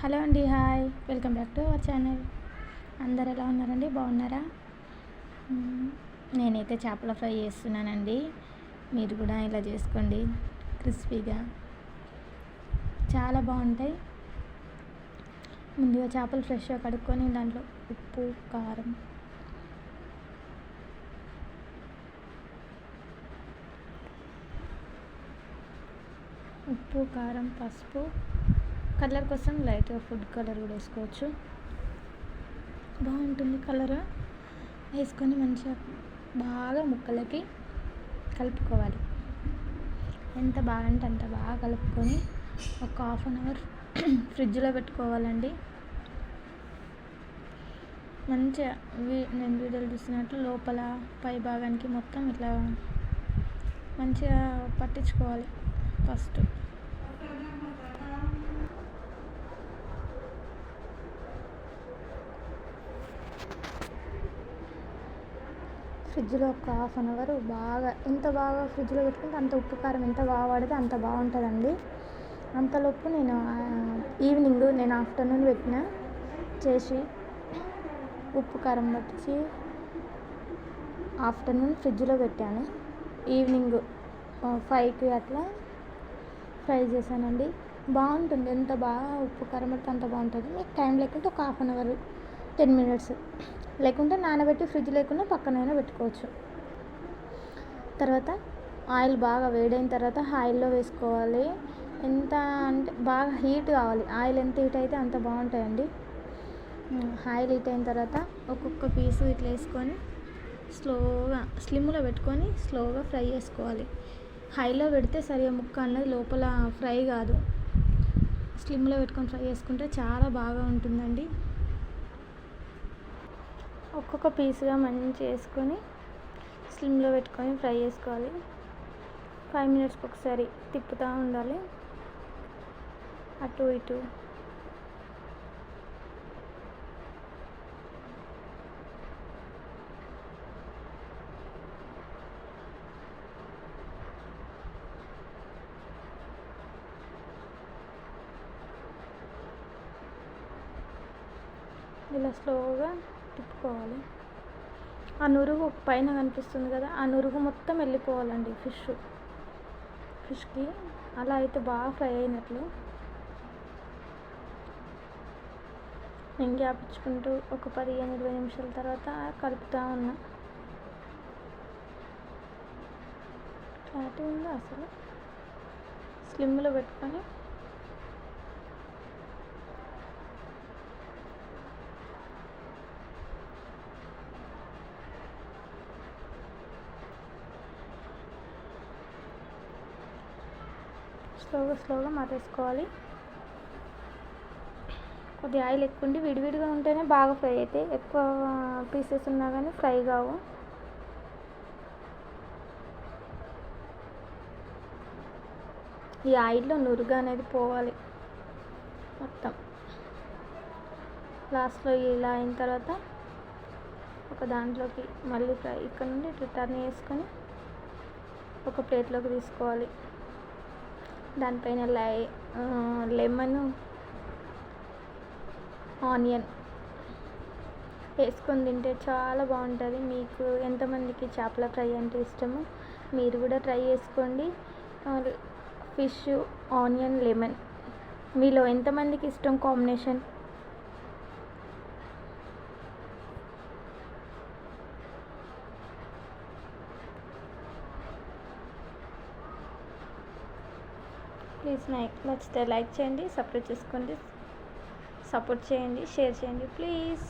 Hello అండి hi. Welcome back to our channel. అందరు ఎలా ఉన్నారండి? బాగున్నారా? నేనైతే చేపల ఫ్రై చేస్తున్నానండి. మీరు కూడా ఇలా చేసుకోండి. క్రిస్పీగా. చాలా బాగుంటాయి. ముందుగా చేపలు ఫ్రెష్గా కడుక్కొని దాంట్లో ఉప్పు కారం. ఉప్పు కారం పసుపు. కలర్ కోసం లైట్గా ఫుడ్ కలర్ కూడా వేసుకోవచ్చు. బాగుంటుంది కలర్. వేసుకొని మంచిగా బాగా ముక్కలకి కలుపుకోవాలి. ఎంత బాగా అంటే అంత బాగా కలుపుకొని ఒక హాఫ్ అన్ అవర్ ఫ్రిడ్జ్లో పెట్టుకోవాలండి. మంచిగా వీ- నేను వీడియోలు చూసినట్లు లోపల పై భాగానికి మొత్తం ఇట్లా మంచిగా పట్టించుకోవాలి ఫస్ట్. ఫ్రిడ్జ్లో ఒక హాఫ్ అన్ అవర్ బాగా ఎంత బాగా ఫ్రిడ్జ్లో పెట్టుకుంటే అంత ఉప్పు కారం ఎంత బాగా పడితే అంత బాగుంటుందండి. అంతలోపు నేను ఈవినింగ్ నేను ఆఫ్టర్నూన్ పెట్టిన చేసి ఉప్పు కారం పట్టించి ఆఫ్టర్నూన్ ఫ్రిడ్జ్లో పెట్టాను. ఈవినింగ్ ఫైవ్కి అట్లా ఫ్రై చేశానండి. బాగుంటుంది ఎంత బాగా ఉప్పు కారం పడితే అంత బాగుంటుంది. మీకు టైం లేకుంటే ఒక half an hour ten minutes. లేకుంటే నానబెట్టి ఫ్రిడ్జ్ లేకుండా పక్కనైనా పెట్టుకోవచ్చు. తర్వాత ఆయిల్ బాగా వేడైన తర్వాత ఆయిల్లో వేసుకోవాలి. ఎంత అంటే బాగా హీట్ కావాలి. ఆయిల్ ఎంత హీట్ అయితే అంత బాగుంటాయండి. ఆయిల్ హీట్ అయిన తర్వాత ఒక్కొక్క పీసు ఇట్లా వేసుకొని స్లోగా స్లిమ్లో పెట్టుకొని స్లోగా ఫ్రై చేసుకోవాలి. హైలో పెడితే సరిగా ముక్క అన్నది లోపల ఫ్రై కాదు. స్లిమ్లో పెట్టుకొని ఫ్రై చేసుకుంటే చాలా బాగా ఉంటుందండి. ఒక్కొక్క పీస్గా మంచి వేసుకొని స్లిమ్లో పెట్టుకొని ఫ్రై చేసుకోవాలి. ఫైవ్ మినిట్స్కి ఒకసారి తిప్పుతూ ఉండాలి. అటు ఇటు. ఇలా స్లోగా తిప్పుకోవాలి. ఆ నురుగు పైన కనిపిస్తుంది కదా ఆ నురుగు మొత్తం వెళ్ళిపోవాలండి ఫిష్. ఫిష్కి అలా అయితే బాగా ఫ్రై అయినట్లు. నేను గ్యాపించుకుంటూ ఒక పదిహేను ఇరవై నిమిషాల తర్వాత కలుపుతూ ఉన్నా. క్లారిటీ ఉందా అసలు? స్లిమ్లో పెట్టుకొని స్లోగా స్లోగా మరేసుకోవాలి కొద్దిగా ఆయిల్ ఎక్కువ ఉండి విడివిడిగా ఉంటేనే బాగా ఫ్రై అవుతాయి ఎక్కువ పీసెస్ ఉన్నా కానీ ఫ్రై కావు. ఈ ఆయిల్లో నురుగు అనేది పోవాలి మొత్తం. లాస్ట్లో ఇలా అయిన తర్వాత ఒక దాంట్లోకి మళ్ళీ ఫ్రై ఇక్కడ నుండి ఇట్లా టర్న్ చేసుకొని ఒక ప్లేట్లోకి తీసుకోవాలి. దానిపైన లై లెమన్ ఆనియన్ వేసుకొని తింటే చాలా బాగుంటుంది. మీకు ఎంతమందికి చేపల ఫ్రై అంటే ఇష్టమో మీరు కూడా ట్రై చేసుకోండి. Fish onion lemon. మీలో ఎంతమందికి ఇష్టం కాంబినేషన్? ప్లీజ్ నైక్ నచ్చితే లైక్ చేయండి సపోర్ట్ చేసుకోండి సపోర్ట్ చేయండి షేర్ చేయండి ప్లీజ్.